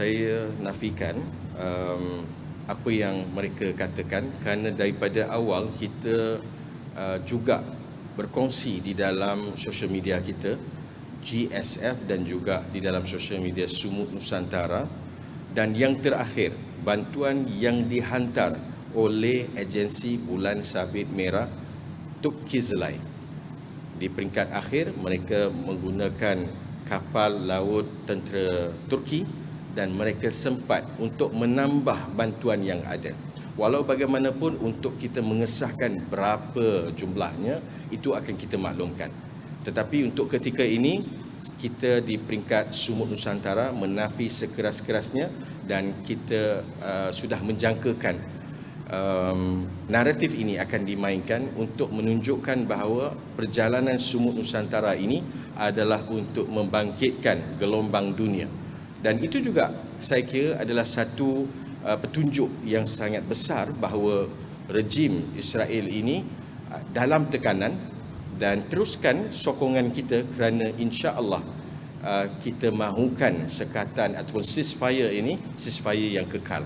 saya nafikan um, apa yang mereka katakan kerana daripada awal kita uh, juga berkongsi di dalam sosial media kita GSF dan juga di dalam sosial media Sumut Nusantara dan yang terakhir bantuan yang dihantar oleh agensi Bulan Sabit Merah Tuk Kizlai. Di peringkat akhir mereka menggunakan kapal laut tentera Turki dan mereka sempat untuk menambah bantuan yang ada. Walau bagaimanapun untuk kita mengesahkan berapa jumlahnya itu akan kita maklumkan. Tetapi untuk ketika ini kita di peringkat Sumut Nusantara menafi sekeras-kerasnya dan kita uh, sudah menjangkakan um, naratif ini akan dimainkan untuk menunjukkan bahawa perjalanan Sumut Nusantara ini adalah untuk membangkitkan gelombang dunia dan itu juga saya kira adalah satu uh, petunjuk yang sangat besar bahawa rejim Israel ini uh, dalam tekanan dan teruskan sokongan kita kerana insya-Allah uh, kita mahukan sekatan ataupun ceasefire ini ceasefire yang kekal.